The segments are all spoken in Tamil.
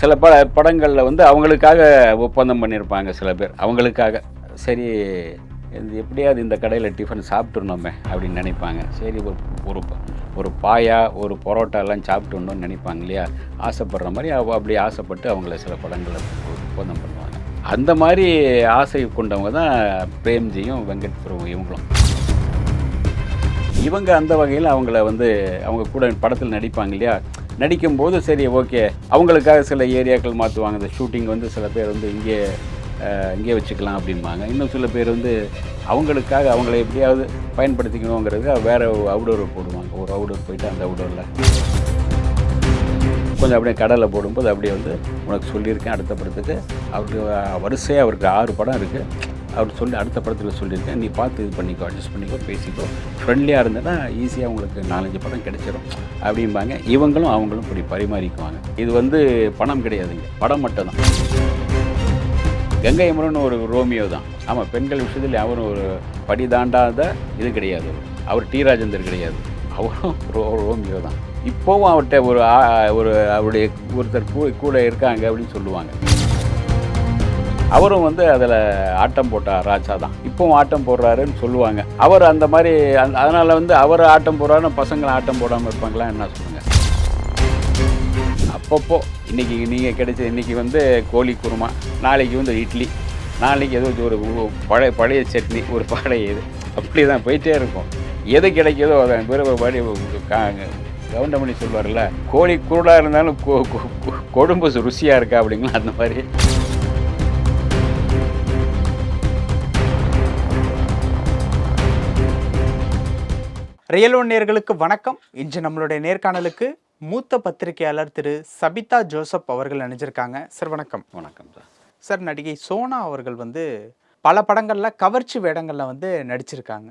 சில பட படங்களில் வந்து அவங்களுக்காக ஒப்பந்தம் பண்ணியிருப்பாங்க சில பேர். அவங்களுக்காக. சரி இது எப்படியாவது இந்த கடையில் டிஃபன் சாப்பிட்டுருந்தோமே அப்படின்னு நினைப்பாங்க. சரி ஒரு ஒரு ஒரு பாயா ஒரு பரோட்டா எல்லாம் சாப்பிட்டுணுன்னு நினைப்பாங்க இல்லையா? ஆசைப்படுற மாதிரி அவ அப்படி ஆசைப்பட்டு அவங்கள சில படங்களை ஒப்பந்தம் பண்ணுவாங்க. அந்த மாதிரி ஆசை கொண்டவங்க தான் பிரேம்ஜியும் வெங்கட் பிரபு இவங்களும். இவங்க அந்த வகையில் அவங்கள வந்து அவங்க கூட படத்தில் நடிப்பாங்க இல்லையா? நடிக்கும்போது சரி ஓகே. அவங்களுக்காக சில ஏரியாக்கள் மாற்றுவாங்க இந்த ஷூட்டிங் வந்து சில பேர் வந்து இங்கே இங்கே வச்சுக்கலாம் அப்படிம்பாங்க. இன்னும் சில பேர் வந்து அவங்களுக்காக அவங்கள எப்படியாவது பயன்படுத்திக்கணுங்கிறது வேறு அவுடோர் போடுவாங்க. ஒரு அவுடோர் போயிட்டு அந்த அவுடோரில் கொஞ்சம் அப்படியே கடலில் போடும்போது அப்படியே வந்து உனக்கு சொல்லியிருக்கேன். அடுத்த படத்துக்கு அவருக்கு வரிசையாக அவருக்கு ஆறு படம் இருக்குது அவர் சொல்லி அடுத்த படத்தில் சொல்லியிருக்கேன். நீ பார்த்து இது பண்ணிக்கோ அட்ஜஸ்ட் பண்ணிக்கோ பேசிக்கோ. ஃப்ரெண்ட்லியாக இருந்தேன்னா ஈஸியாக உங்களுக்கு நாலஞ்சு படம் கிடைச்சிடும் அப்படிம்பாங்க. இவங்களும் அவங்களும் இப்படி பரிமாறிக்குவாங்க. இது வந்து பணம் கிடையாதுங்க. படம் மட்டும்தான். கங்கை அமரன் ஒரு ரோமியோ தான். ஆமாம் பெண்கள் விஷயத்தில் அவரும் ஒரு படி தாண்டாத இது கிடையாது. அவர் டி. ராஜேந்தர் கிடையாது. அவரும் ரோ ரோமியோ தான். இப்போவும் அவர்கிட்ட ஒரு ஒரு அவருடைய ஒருத்தர் கூ கூட இருக்காங்க அப்படின்னு சொல்லுவாங்க. அவரும் வந்து அதில் ஆட்டம் போட்டார் ராஜா தான். இப்போவும் ஆட்டம் போடுறாருன்னு சொல்லுவாங்க. அவர் அந்த மாதிரி அந்த அதனால் வந்து அவர் ஆட்டம் போடுறாருன்னு பசங்களை ஆட்டம் போடாமல் இருப்பாங்களா என்ன சொல்லுங்கள் அப்பப்போ இன்னைக்கு நீங்கள் கிடைச்ச இன்றைக்கி வந்து கோழி குருமா நாளைக்கு வந்து இட்லி நாளைக்கு ஏதோ ஒரு பழைய பழைய சட்னி ஒரு பழைய இது. அப்படி தான் போயிட்டே இருக்கும். எது கிடைக்கிதோ அதை பிறகு கவுண்டமணி சொல்லுவார்ல கோழி குருடாக இருந்தாலும் கொ- கொ- கொழும்பு ருசியாக இருக்கா அப்படிங்களா அந்த மாதிரி. ரியல் ஒன் நேயர்களுக்கு வணக்கம். இன்று நம்மளுடைய நேர்காணலுக்கு மூத்த பத்திரிகையாளர் திரு சபிதா ஜோசப் அவர்கள் இணைஞ்சிருக்காங்க. சார் வணக்கம். வணக்கம் சார். சார் நடிகை சோனா அவர்கள் வந்து பல படங்கள்ல கவர்ச்சி வேடங்கள்ல வந்து நடிச்சிருக்காங்க.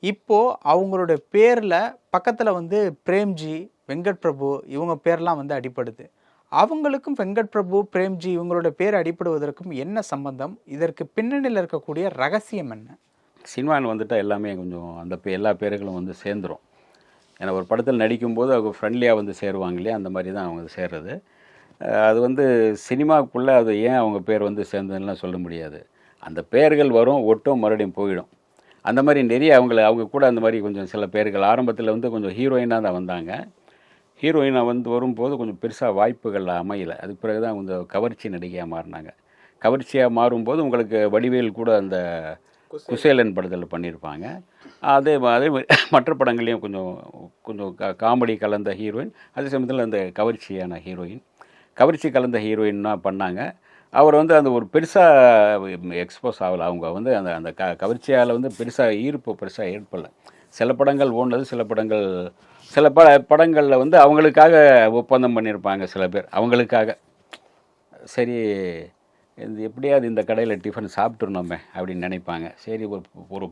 இப்போ அவங்களுடைய பேர்ல பக்கத்துல வந்து பிரேம்ஜி வெங்கட் பிரபு இவங்க பேர்லாம் வந்து அடிப்படுது அவங்களுக்கும் வெங்கட் பிரபு பிரேம்ஜி இவங்களோட பேர் அடிப்படுவதற்கும் என்ன சம்பந்தம்? இதற்கு பின்னணியில் இருக்கக்கூடிய ரகசியம் என்ன? சினிமான்னு வந்துட்டால் எல்லாமே கொஞ்சம் அந்த எல்லா பேர்களும் வந்து சேர்ந்துரும். ஏன்னா ஒரு படத்தில் நடிக்கும்போது அவங்க ஃப்ரெண்ட்லியாக வந்து சேருவாங்க இல்லையா? அந்த மாதிரி தான் அவங்க சேர்றது. அது வந்து சினிமாவுக்குள்ளே அது ஏன் அவங்க பேர் வந்து சேர்ந்ததுன்னா சொல்ல முடியாது. அந்த பேர்கள் வரும் ஒட்டும் மறுபடியும் போயிடும். அந்த மாதிரி நிறைய அவங்கள அவங்க கூட அந்த மாதிரி கொஞ்சம் சில பேர்கள் ஆரம்பத்தில் வந்து கொஞ்சம் ஹீரோயினாக தான் வந்தாங்க. ஹீரோயினாக வந்து வரும்போது கொஞ்சம் பெருசாக வாய்ப்புகள் அமையலை. அதுக்கு பிறகு தான் கொஞ்சம் கவர்ச்சி நடிகையாக மாறினாங்க. கவர்ச்சியாக மாறும்போது உங்களுக்கு வடிவேல் கூட அந்த குசேலன். படத்தில் பண்ணியிருப்பாங்க அதே அதே மாதிரி மற்ற படங்கள்லேயும் கொஞ்சம் கொஞ்சம் காமெடி கலந்த ஹீரோயின் அதே சமயத்தில் அந்த கவர்ச்சியான ஹீரோயின். கவர்ச்சி கலந்த ஹீரோயின்னா பண்ணாங்க. அவர் வந்து அந்த ஒரு பெருசாக எக்ஸ்போஸ் ஆகலை. அவங்க வந்து அந்த அந்த க கவர்ச்சியால் வந்து பெருசாக ஈர்ப்பு பெருசாக ஏற்படலை. சில படங்கள் ஓனது சில படங்கள் சில ப படங்களில் வந்து அவங்களுக்காக ஒப்பந்தம் பண்ணியிருப்பாங்க சில பேர். அவங்களுக்காக. சரி இது எப்படியாவது இந்த கடையில் டிஃபன் சாப்பிட்டுருந்தோமே அப்படின்னு நினைப்பாங்க. சரி ஒரு ஒரு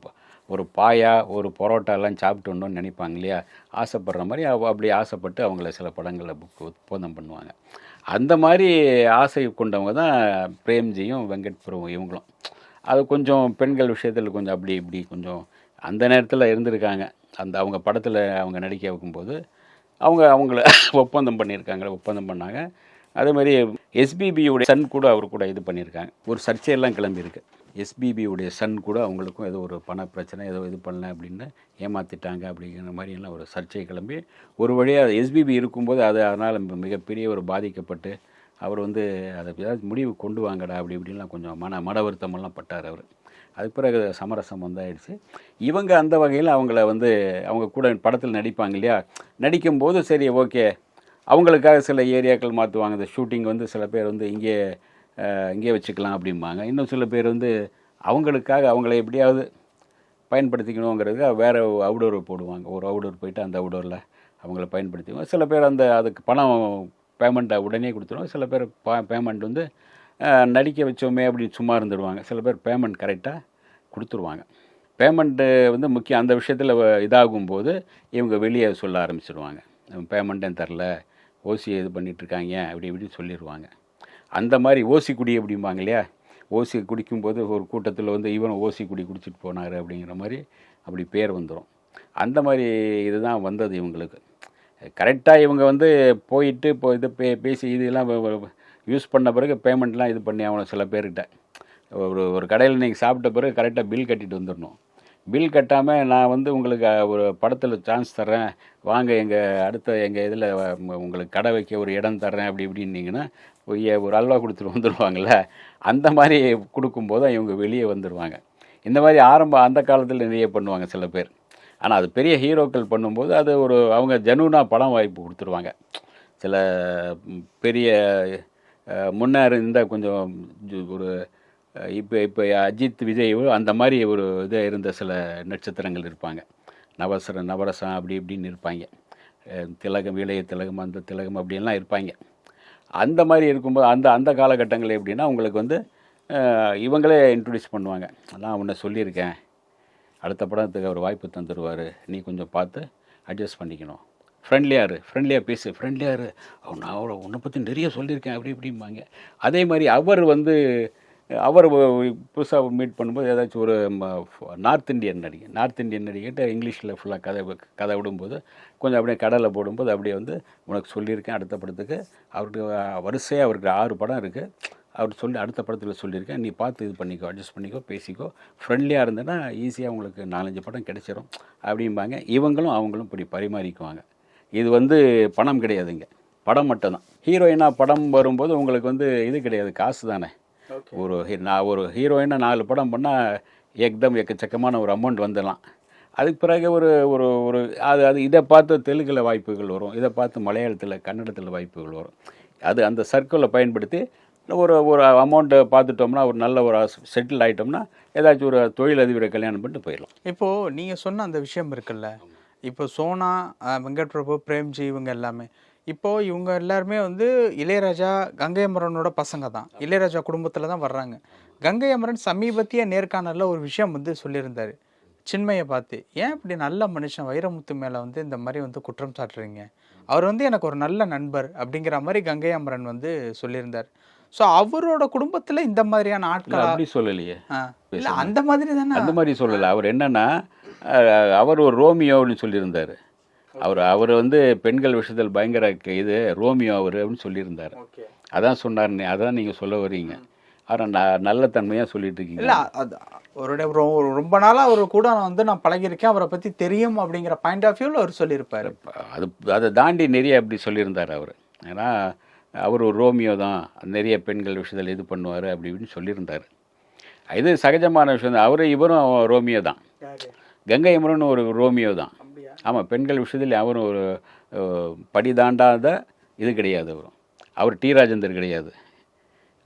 ஒரு பாயா ஒரு பரோட்டாலாம் எல்லாம் சாப்பிட்டுணுன்னு நினைப்பாங்க இல்லையா? ஆசைப்படுற மாதிரி அவ அப்படி ஆசைப்பட்டு அவங்கள சில படங்களில் புக் ஒப்பந்தம் பண்ணுவாங்க. அந்த மாதிரி ஆசை கொண்டவங்க தான் பிரேம்ஜியும் வெங்கட் பிரபு இவங்களும். அது கொஞ்சம் பெண்கள் விஷயத்தில் கொஞ்சம் அப்படி இப்படி கொஞ்சம் அந்த நேரத்தில் இருந்திருக்காங்க. அந்த அவங்க படத்தில் அவங்க நடிக்க வைக்கும்போது அவங்க அவங்கள ஒப்பந்தம் பண்ணியிருக்காங்க ஒப்பந்தம் பண்ணாங்க. அதே மாதிரி எஸ்பிபியுடைய சன் கூட அவர் கூட இது பண்ணியிருக்காங்க. ஒரு சர்ச்சையெல்லாம் கிளம்பியிருக்கு. எஸ்பிபியுடைய சன் கூட அவங்களுக்கும் ஏதோ ஒரு பண பிரச்சனை ஏதோ இது பண்ணல அப்படின்னு ஏமாத்திட்டாங்க அப்படிங்கிற மாதிரியெல்லாம் ஒரு சர்ச்சை கிளம்பி ஒரு வழியாக எஸ்பிபி இருக்கும்போது அது அதனால் மிகப்பெரிய ஒரு பாதிக்கப்பட்டு அவர் வந்து அதை ஏதாவது முடிவு கொண்டு வாங்கடா அப்படி இப்படின்லாம் கொஞ்சம் மன மன வருத்தமெல்லாம் பட்டார் அவர். அதுக்கு பிறகு சமரசம் வந்தாயிடுச்சு. இவங்க அந்த வகையில் அவங்கள வந்து அவங்க கூட படத்தில் நடிப்பாங்க இல்லையா? நடிக்கும்போது சரி ஓகே அவங்களுக்காக சில ஏரியாக்கள் மாற்றுவாங்க இந்த ஷூட்டிங் வந்து சில பேர் வந்து இங்கே இங்கே வச்சுக்கலாம் அப்படிம்பாங்க. இன்னும் சில பேர் வந்து அவங்களுக்காக அவங்கள எப்படியாவது பயன்படுத்திக்கணுங்கிறது வேறு அவுடோர் போடுவாங்க. ஒரு அவுடோர் போயிட்டு அந்த அவுடோரில் அவங்கள பயன்படுத்திக்குவோம் சில பேர் அந்த அதுக்கு பணம் பேமெண்ட்டை உடனே கொடுத்துருவோம் சில பேர் பேமெண்ட் வந்து நடிக்க வச்சோமே அப்படின்னு சும்மா இருந்துடுவாங்க சில பேர் பேமெண்ட் கரெக்டாக கொடுத்துருவாங்க. பேமெண்ட்டு வந்து முக்கியம் அந்த விஷயத்தில் இதாகும் போது இவங்க வெளியே சொல்ல ஆரம்பிச்சிடுவாங்க பேமெண்ட்டும் தரல? ஓசி இது பண்ணிகிட்ருக்காங்க அப்படி இப்படின்னு சொல்லிடுவாங்க அந்த மாதிரி ஓசி குடி அப்படிம்பாங்க இல்லையா? ஓசி குடிக்கும்போது ஒரு கூட்டத்தில் வந்து இவன் ஓசி குடி குடிச்சிட்டு போனார் அப்படிங்கிற மாதிரி அப்படி பேர் வந்துடும் அந்த மாதிரி இதுதான் வந்தது இவங்களுக்கு. கரெக்டாக இவங்க வந்து போயிட்டு இப்போ இது பே பேசி இதெல்லாம் யூஸ் பண்ண பிறகு பேமெண்ட்லாம் இது பண்ணி ஆகணும் சில பேர்கிட்ட. ஒரு ஒரு கடையில் நீங்கள் சாப்பிட்ட பிறகு கரெக்டாக பில் கட்டிட்டு வந்துடணும். பில் கட்டாமல் நான் வந்து உங்களுக்கு ஒரு படத்தில் சான்ஸ் தர்றேன். வாங்க எங்கள் அடுத்த எங்கள் இதில் உங்களுக்கு கடை வைக்க ஒரு இடம் தர்றேன் அப்படி இப்படின்னீங்கன்னா ஒரு ஒரு அல்வா கொடுத்துட்டு வந்துடுவாங்கள்ல அந்த மாதிரி கொடுக்கும்போது இவங்க வெளியே வந்துடுவாங்க இந்த மாதிரி ஆரம்ப அந்த காலத்தில் நிறைய பண்ணுவாங்க சில பேர். ஆனால் அது பெரிய ஹீரோக்கள் பண்ணும்போது அது ஒரு அவங்க ஜெனுவனாக படம் வாய்ப்பு கொடுத்துருவாங்க. சில பெரிய அஹ், இருந்தால் கொஞ்சம் ஒரு இப்போ இப்போ அஜித் விஜய் அந்த மாதிரி ஒரு இது இருந்த சில நட்சத்திரங்கள் இருப்பாங்க. நவசர நவரசம் அப்படி இப்படின்னு இருப்பாங்க. திலகம் இளைய திலகம் அந்த திலகம் அப்படின்லாம் இருப்பாங்க. அந்த மாதிரி இருக்கும்போது அந்த அந்த காலகட்டங்கள் எப்படின்னா உங்களுக்கு வந்து இவங்களே இன்ட்ரடியூஸ் பண்ணுவாங்க. நான் உன்னை சொல்லியிருக்கேன். அடுத்த படத்துக்கு அவர் வாய்ப்பு தந்துடுவார் நீ கொஞ்சம் பார்த்து அட்ஜஸ்ட் பண்ணிக்கணும். ஃப்ரெண்ட்லியாக இரு. ஃப்ரெண்ட்லியாக பேசு. ஃப்ரெண்ட்லியாக இரு. நான் அவ்வளோ உன்னை பற்றி நிறைய சொல்லியிருக்கேன். அப்படி இப்படிம்பாங்க. அதே மாதிரி அவர் வந்து அவர் புதுசாக மீட் பண்ணும்போது ஏதாச்சும் ஒரு நார்த் இந்தியன் நடிகை நார்த் இந்தியன் நடிகைகிட்ட இங்கிலீஷில் ஃபுல்லாக கதை கதை விடும்போது கொஞ்சம் அப்படியே கடலை போடும்போது அப்படியே வந்து உனக்கு சொல்லியிருக்கேன் அடுத்த படத்துக்கு. அவருக்கு வரிசையாக அவருக்கு ஆறு படம் இருக்குது அவர் சொல்லி அடுத்த படத்தில் சொல்லியிருக்கேன். நீ பார்த்து இது பண்ணிக்கோ அட்ஜஸ்ட் பண்ணிக்கோ பேசிக்கோ. ஃப்ரெண்ட்லியாக இருந்தேன்னா ஈஸியாக உங்களுக்கு நாலஞ்சு படம் கிடைச்சிரும். அப்படிம்பாங்க. இவங்களும் அவங்களும் இப்படி பரிமாறிக்குவாங்க. இது வந்து பணம் கிடையாதுங்க. படம் மட்டும்தான். ஹீரோயினாக படம் வரும்போது உங்களுக்கு வந்து இது கிடையாது. காசு தானே. ஒரு ஹீ- நான் ஒரு ஹீரோயினாக நாலு படம் பண்ணால் எக்தம் எக்கச்சக்கமான ஒரு அமௌண்ட் வந்துடலாம். அதுக்கு பிறகு ஒரு ஒரு ஒரு அது அது இதை பார்த்து தெலுங்கில் வாய்ப்புகள் வரும். இதை பார்த்து மலையாளத்தில் கன்னடத்தில் வாய்ப்புகள் வரும். அது அந்த சர்க்கிளை பயன்படுத்தி ஒரு ஒரு அமௌண்ட்டை பார்த்துட்டோம்னா ஒரு நல்ல ஒரு செட்டில் ஆகிட்டோம்னா ஏதாச்சும் ஒரு தொழிலதிபரை கல்யாணம் பண்ணிட்டு போயிடலாம். இப்போ நீங்க சொன்ன அந்த விஷயம் இருக்குல்ல? இப்போ சோனா வெங்கட் பிரபு பிரேம்ஜி இவங்க எல்லாமே இப்போ இவங்க எல்லாருமே வந்து இளையராஜா கங்கை அமரனோட பசங்க தான் இளையராஜா குடும்பத்துல தான் வர்றாங்க. கங்கை அமரன் சமீபத்திய நேர்காணல்ல ஒரு விஷயம் வந்து சொல்லியிருந்தாரு. சின்மையை பார்த்து ஏன் இப்படி நல்ல மனுஷன் வைரமுத்து மேல வந்து இந்த மாதிரி வந்து குற்றம் சாட்டுறீங்க? அவர் வந்து எனக்கு ஒரு நல்ல நண்பர் அப்படிங்கிற மாதிரி கங்கை அமரன் வந்து சொல்லியிருந்தார். ஸோ அவரோட குடும்பத்துல இந்த மாதிரியான ஆட்கள் அப்படி சொல்லலையே. இல்ல அந்த மாதிரி தானே அந்த மாதிரி சொல்லலை. அவர் என்னன்னா அவர் ஒரு ரோமியோன்னு சொல்லியிருந்தார். அவர் அவர் வந்து பெண்கள் விஷயத்தில் பயங்கர இது ரோமியோ அவர் அப்படின்னு சொல்லியிருந்தார். அதான் சொன்னார் நீ- அதான் நீங்கள் சொல்ல வர்றீங்க. ஆனால் நான் நல்ல தன்மையாக சொல்லிட்டு இருக்கீங்க. இல்ல அவருடைய ரொம்ப நாளா அவர் கூட நான் வந்து நான் பழகியிருக்கேன். அவரை பத்தி தெரியும் அப்படிங்கிற பாயிண்ட் ஆஃப் வியூல அவர் சொல்லியிருப்பாரு. அது அதை தாண்டி நிறைய அப்படி சொல்லியிருந்தார் அவர். ஏன்னா அவர் ஒரு ரோமியோ தான். நிறைய பெண்கள் விஷயத்தில் இது பண்ணுவார் அப்படி இப்படின்னு சொல்லியிருந்தார். இது சகஜமான விஷயம் தான். அவர் இவரும் ரோமியோ தான். கங்கை அமரன் ஒரு ரோமியோ தான். ஆமாம் பெண்கள் விஷயத்தில் அவரும் ஒரு படி தாண்டாத இது கிடையாது அவரும். அவர் டி ராஜேந்தர் கிடையாது.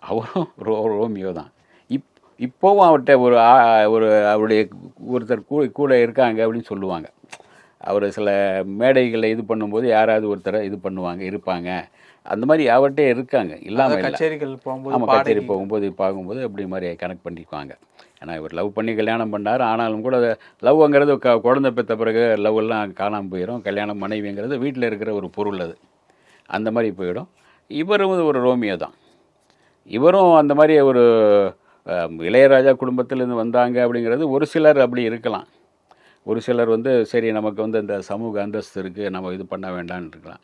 அவரும் ரோ ரோமியோ தான். இப் இப்போவும் அவர்கிட்ட ஒரு ஒரு அவருடைய ஒருத்தர் கூட கூட இருக்காங்க அப்படின்னு சொல்லுவாங்க. அவர் சில மேடைகளில் இது பண்ணும்போது யாராவது ஒருத்தரை இது பண்ணுவாங்க இருப்பாங்க. அந்த மாதிரி அவர்கிட்ட இருக்காங்க. இல்லாமல் இல்லை. கச்சேரிகள் போகும்போது ஆமாம் கச்சேரி போகும்போது பார்க்கும்போது அப்படி மாதிரி கனெக்ட் பண்ணிக்குவாங்க. ஏன்னா இவர் லவ் பண்ணி கல்யாணம் பண்ணார். ஆனாலும் கூட லவ்ங்கிறது க குழந்தை பெற்ற பிறகு லவ் எல்லாம் காணாமல் போயிடும் கல்யாணம் மனைவிங்கிறது வீட்டில் இருக்கிற ஒரு பொருள் அது. அந்த மாதிரி போயிடும். இவரும் ஒரு ரோமியோ தான். இவரும் அந்த மாதிரி ஒரு இளையராஜா குடும்பத்திலேருந்து வந்தாங்க அப்படிங்கிறது ஒரு சிலர் அப்படி இருக்கலாம். ஒரு சிலர் வந்து சரி நமக்கு வந்து இந்த சமூக அந்தஸ்து இருக்குது நம்ம இது பண்ண வேண்டாம்னு இருக்கலாம்.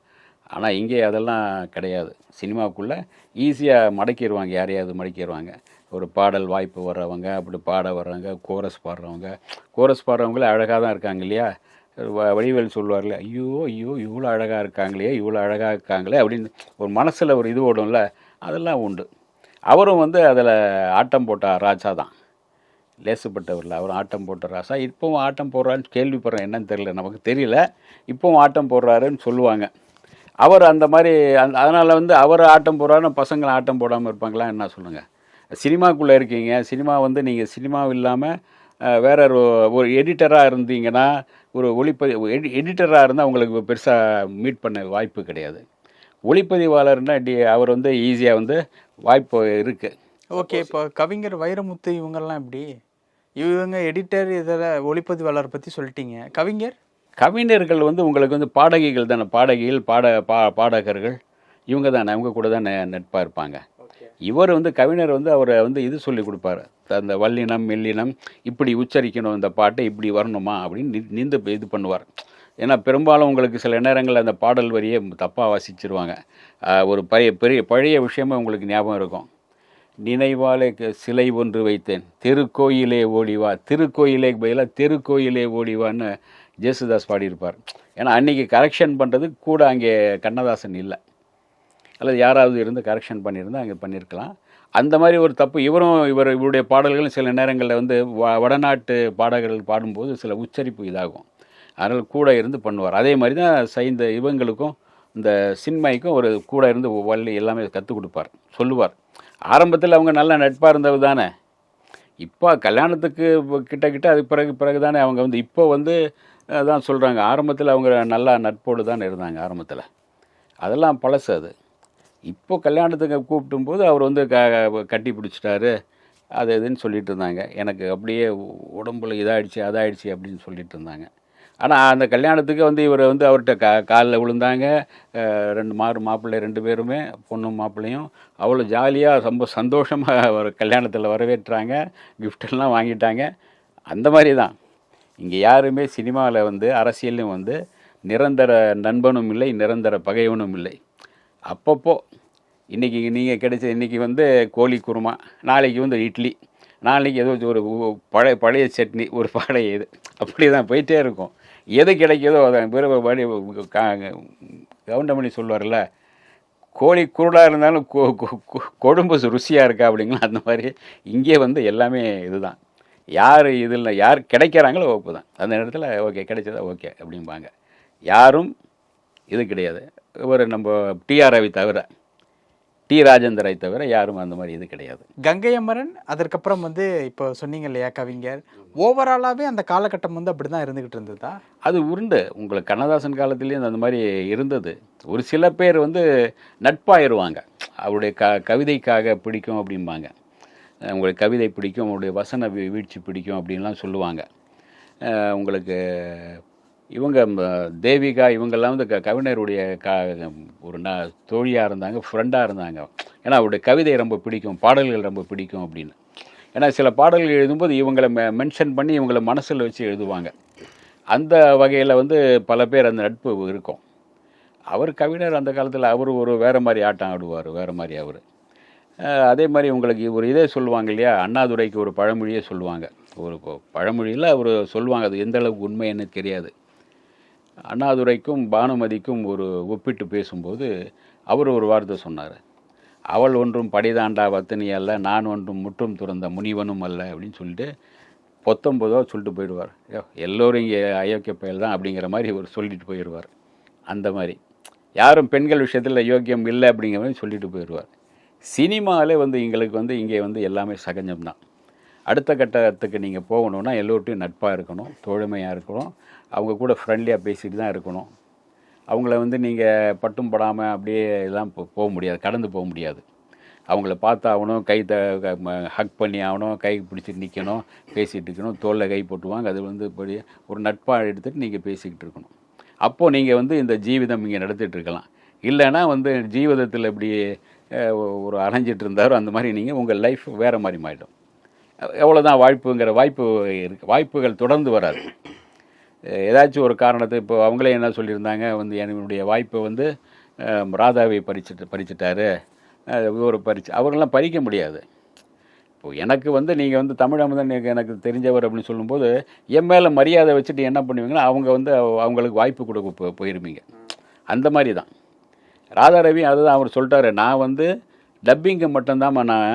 ஆனால் இங்கே அதெல்லாம் கிடையாது. சினிமாவுக்குள்ளே ஈஸியாக மடக்கிடுவாங்க யாரையாவது மடக்கிடுவாங்க ஒரு பாடல் வாய்ப்பு வர்றவங்க அப்படி பாட வர்றவங்க கோரஸ் பாடுறவங்க. கோரஸ் பாடுறவங்களே அழகாக தான் இருக்காங்க இல்லையா? வ- வடிவேல் சொல்லுவார்ல ஐயோ ஐயோ இவ்வளோ அழகாக இருக்காங்களே இவ்வளோ அழகாக இருக்காங்களே அப்படின்னு ஒரு மனசில் ஒரு இது ஓடும்ல அதெல்லாம் உண்டு. அவரும் வந்து அதில் ஆட்டம் போட்ட ராஜா தான். லேசுப்பட்டவரில் அவர் ஆட்டம் போட்ட ராசா இப்போவும் ஆட்டம் போடுறான்னு கேள்விப்படுறேன் என்னன்னு தெரியல நமக்கு தெரியல. இப்போவும் ஆட்டம் போடுறாருன்னு சொல்லுவாங்க. அவர் அந்த மாதிரி அந்த அதனால் வந்து அவர் ஆட்டம் போடுறாருன்னு பசங்களை ஆட்டம் போடாமல் இருப்பாங்களா என்ன சொல்லுங்கள் சினிமாக்குள்ளே இருக்கீங்க. சினிமா வந்து நீங்கள் சினிமா இல்லாமல் வேற ஒரு ஒரு எடிட்டராக இருந்தீங்கன்னா ஒரு ஒளிப்பதி எடி எடிட்டராக இருந்தால் உங்களுக்கு பெருசாக மீட் பண்ண வாய்ப்பு கிடையாது. ஒளிப்பதிவாளர்னா டி அவர் வந்து ஈஸியாக வந்து வாய்ப்பு இருக்குது ஓகே இப்போ கவிஞர் வைரமுத்து இவங்கெல்லாம் எப்படி? இவங்க எடிட்டர் இதில் ஒளிப்பதிவாளர் பத்தி சொல்லிட்டீங்க. கவிஞர்? கவிஞர்கள் வந்து உங்களுக்கு வந்து பாடகிகள் தானே. பாடகிகள் பாட பா பாடகர்கள் இவங்க தானே. அவங்க கூட தான் நட்பாக இருப்பாங்க. இவர் வந்து கவிஞர் வந்து அவரை வந்து இது சொல்லி கொடுப்பாரு. அந்த வல்லினம் மெல்லினம் இப்படி உச்சரிக்கணும் இந்த பாட்டை இப்படி வரணுமா அப்படின்னு நி- நிந்து இது பண்ணுவார். ஏன்னா பெரும்பாலும் உங்களுக்கு சில நேரங்களில் அந்த பாடல் வரியே தப்பாக வாசிச்சிருவாங்க. ஒரு பழைய பெரிய பழைய விஷயமே உங்களுக்கு ஞாபகம் இருக்கும். நினைவாலே சிலை ஒன்று வைத்தேன். திருக்கோயிலே ஓடிவா திருக்கோயிலே பதிலாக திருக்கோயிலே ஓடிவான்னு ஜேசுதாஸ் பாடியிருப்பார். ஏன்னா அன்றைக்கி கரெக்ஷன் பண்ணுறது கூட அங்கே கண்ணதாசன் இல்லை. அல்லது யாராவது இருந்து கரெக்ஷன் பண்ணியிருந்தா அங்கே பண்ணியிருக்கலாம். அந்த மாதிரி ஒரு தப்பு இவரும் இவர் இவருடைய பாடல்களும் சில நேரங்களில் வந்து வ வடநாட்டு பாடகர்கள் பாடும்போது சில உச்சரிப்பு இதாகும். அதனால் கூட இருந்து பண்ணுவார். அதே மாதிரி தான் சைந்த இவங்களுக்கும் இந்த சின்மைக்கும் ஒரு கூட இருந்து வள்ளி எல்லாமே கற்றுக் கொடுப்பார் சொல்லுவார். ஆரம்பத்தில் அவங்க நல்ல நட்பாக இருந்தவர் தானே. இப்போ கல்யாணத்துக்கு கிட்ட கிட்ட அதுக்கு பிறகு பிறகு தானே அவங்க வந்து இப்போ வந்து அதான் சொல்கிறாங்க ஆரம்பத்தில் அவங்க நல்லா நட்போடு தான் இருந்தாங்க ஆரம்பத்தில். அதெல்லாம் பழசு அது. இப்போ கல்யாணத்துக்கு கூப்பிட்டும் போது அவர் வந்து க கட்டி பிடிச்சிட்டாரு. அது இதுன்னு சொல்லிட்டு இருந்தாங்க. எனக்கு அப்படியே உடம்புல இதாகிடுச்சு அதாயிடுச்சு அப்படின்னு சொல்லிட்டு இருந்தாங்க. ஆனால் அந்த கல்யாணத்துக்கு வந்து இவர் வந்து அவர்கிட்ட கா காலில் விழுந்தாங்க. ரெண்டு மாறு மாப்பிள்ளை ரெண்டு பேருமே பொண்ணும் மாப்பிள்ளையும். அவ்வளோ ஜாலியாக ரொம்ப சந்தோஷமாக ஒரு கல்யாணத்தில் வரவேற்றாங்க. கிஃப்டெல்லாம் எல்லாம் வாங்கிட்டாங்க. அந்த மாதிரி தான். இங்கே யாருமே சினிமாவில் வந்து அரசியல்லையும் வந்து நிரந்தர நண்பனும் இல்லை நிரந்தர பகைவனும் இல்லை. அப்பப்போ இன்றைக்கி நீங்கள் கிடைச்ச இன்றைக்கி வந்து கோழி குருமா நாளைக்கு வந்து இட்லி நாளைக்கு ஏதோ ஒரு பழைய பழைய சட்னி ஒரு பழைய இது. அப்படி தான் போயிட்டே இருக்கும். எது கிடைக்கிதோ அதை பிறகு வழி கவுண்டமணி சொல்லுவார்ல கோழி குருடாக இருந்தாலும் கொ- கொ- கொழும்பு ருசியாக இருக்கா அப்படிங்களா? அந்த மாதிரி இங்கே வந்து எல்லாமே இதுதான். யார் இதில் யார் கிடைக்கிறாங்களோ ஓப்பு தான். அந்த இடத்துல ஓகே கிடைச்சதா ஓகே அப்படிம்பாங்க. யாரும் இது கிடையாது. ஒரு நம்ம டிஆர் ரவி தவிர டி ராஜேந்தரை தவிர யாரும் அந்த மாதிரி இது கிடையாது. கங்கை அமரன் அதற்கப்புறம் வந்து இப்போ சொன்னீங்க இல்லையா கவிஞர் ஓவராலாகவே அந்த காலகட்டம் வந்து அப்படி தான் இருந்துகிட்டு இருந்ததா? அது உருண்டு உங்களுக்கு கண்ணதாசன் காலத்துலேயும் அந்த மாதிரி இருந்தது. ஒரு சில பேர் வந்து நட்பாயிருவாங்க. அவருடைய க கவிதைக்காக பிடிக்கும் அப்படிம்பாங்க. உங்களுக்கு கவிதை பிடிக்கும் அவருடைய வசன வீழ்ச்சி பிடிக்கும் அப்படின்லாம் சொல்லுவாங்க. உங்களுக்கு இவங்க தேவிகா இவங்கெல்லாம் வந்து க கவிஞருடைய க ஒரு ந தோழியாக இருந்தாங்க ஃப்ரெண்டாக இருந்தாங்க. ஏன்னா அவருடைய கவிதை ரொம்ப பிடிக்கும் பாடல்கள் ரொம்ப பிடிக்கும் அப்படின்னு. ஏன்னா சில பாடல்கள் எழுதும்போது இவங்களை மெ மென்ஷன் பண்ணி இவங்களை மனசில் வச்சு எழுதுவாங்க. அந்த வகையில் வந்து பல பேர் அந்த நட்பு இருக்கும். அவர் கவிஞர் அந்த காலத்தில் அவர் ஒரு வேறு மாதிரி ஆட்டம் ஆடுவார் வேறு மாதிரி அவர். அதே மாதிரி உங்களுக்கு ஒரு இதே சொல்லுவாங்க இல்லையா அண்ணாதுரைக்கு ஒரு பழமொழியே சொல்லுவாங்க. ஒரு பழமொழியில் அவர் சொல்லுவாங்க அது எந்த அளவுக்கு என்ன தெரியாது. அண்ணாதுரைக்கும் பானுமதிக்கும் ஒரு ஒப்பிட்டு பேசும்போது அவர் ஒரு வார்த்தை சொன்னார். அவள் ஒன்றும் படிதாண்டா வத்தனி அல்ல நான் ஒன்றும் முற்றும் துறந்த முனிவனும் அல்ல அப்படின்னு சொல்லிட்டு பொத்தொம்பதோ சொல்லிட்டு போயிடுவார். எல்லோரும் இங்கே அயோக்கிய பயல் தான் அப்படிங்கிற மாதிரி இவர் சொல்லிட்டு போயிடுவார். அந்த மாதிரி. யாரும் பெண்கள் விஷயத்தில் யோக்கியம் இல்லை அப்படிங்கிற மாதிரி சொல்லிட்டு போயிடுவார். சினிமாவிலே வந்து எங்களுக்கு வந்து இங்கே வந்து எல்லாமே சகஜம்தான். அடுத்த கட்டத்துக்கு நீங்கள் போகணுன்னா எல்லோர்ட்டையும் நட்பாக இருக்கணும் தோழமையாக இருக்கணும் அவங்க கூட ஃப்ரெண்ட்லியாக பேசிட்டு தான் இருக்கணும். அவங்கள வந்து நீங்கள் பட்டும் படாமல் அப்படியே எல்லாம் போ- போக முடியாது கடந்து போக முடியாது. அவங்கள பார்த்து ஆகணும் கை த ஹக் பண்ணி ஆகணும் கை பிடிச்சிட்டு நிற்கணும் பேசிகிட்டு இருக்கணும் தோளில் கை போட்டுவாங்க. அது வந்து இப்படி ஒரு நட்பாக எடுத்துகிட்டு நீங்கள் பேசிக்கிட்டு இருக்கணும். அப்போது நீங்கள் வந்து இந்த ஜீவிதம் இங்கே நடத்திட்டு இருக்கலாம். இல்லைன்னா வந்து ஜீவிதத்தில் இப்படி ஒரு அணைஞ்சிட்டு இருந்தாரோ அந்த மாதிரி நீங்கள் உங்கள் லைஃப் வேறு மாதிரி மாறிடும். எவ்வளோதான் வாய்ப்புங்கிற வாய்ப்பு இருக்கு. வாய்ப்புகள் தொடர்ந்து வராது. ஏதாச்சும் ஒரு காரணத்தை இப்போ அவங்களே என்ன சொல்லியிருந்தாங்க? வந்து என்னுடைய வாய்ப்பை வந்து ராதாவை பறிச்சுட்டு பறிச்சுட்டாரு. ஒரு பறிச்சு அவரெல்லாம் பறிக்க முடியாது. இப்போ எனக்கு வந்து நீங்கள் வந்து தமிழ் அமுதன் எனக்கு எனக்கு தெரிஞ்சவர் அப்படின்னு சொல்லும்போது என் மேலே மரியாதை வச்சுட்டு என்ன பண்ணுவீங்கன்னா அவங்க வந்து அவங்களுக்கு வாய்ப்பு கொடுக்க போ போயிருப்பீங்க அந்த மாதிரி தான் ராதா ரவி அதுதான் அவர் சொல்லிட்டாரு. நான் வந்து டப்பிங்கு மட்டும்தாம்மா நான்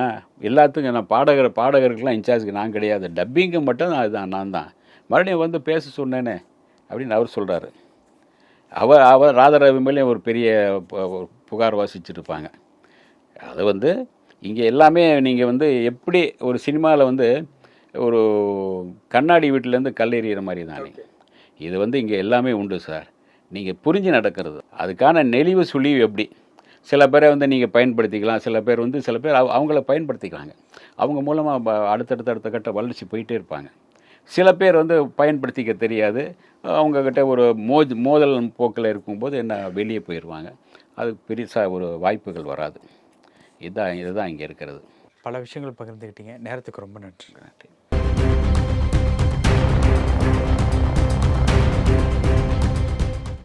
எல்லாத்துக்கும் நான் பாடகர் பாடகருக்கெல்லாம் இன்சார்ஜுக்கு நான் கிடையாது. டப்பிங்கு மட்டும் நான் அதுதான் நான் தான். மறுபடியும் வந்து பேச சொன்னேனே அப்படின்னு அவர் சொல்கிறாரு அவர் அவர் ராதாரவி மேலேயும் ஒரு பெரிய புகார் வாசிச்சிருப்பாங்க. அது வந்து இங்கே எல்லாமே நீங்கள் வந்து எப்படி ஒரு சினிமாவில் வந்து ஒரு கண்ணாடி வீட்டிலேருந்து கல் எறிகிற மாதிரி தானே இது வந்து இங்கே எல்லாமே உண்டு சார். நீங்கள் புரிஞ்சு நடக்கிறது. அதுக்கான நெளிவு சுழிவு எப்படி? சில பேரை வந்து நீங்கள் பயன்படுத்திக்கலாம் சில பேர் வந்து சில பேர் அவ- அவங்கள பயன்படுத்திக்கிறாங்க அவங்க மூலமாக அடுத்தடுத்த அடுத்த கட்ட வளர்ச்சி போயிட்டே இருப்பாங்க. சில பேர் வந்து பயன்படுத்திக்க தெரியாது. அவங்கக்கிட்ட ஒரு மோஜ் மோதல் போக்கில் இருக்கும்போது என்ன வெளியே போயிடுவாங்க அது பெருசாக ஒரு வாய்ப்புகள் வராது. இதுதான் இதுதான் இங்கே இருக்கிறது. பல விஷயங்கள் பகிர்ந்துக்கிட்டீங்க நேரத்துக்கு ரொம்ப நன்றி. நன்றி.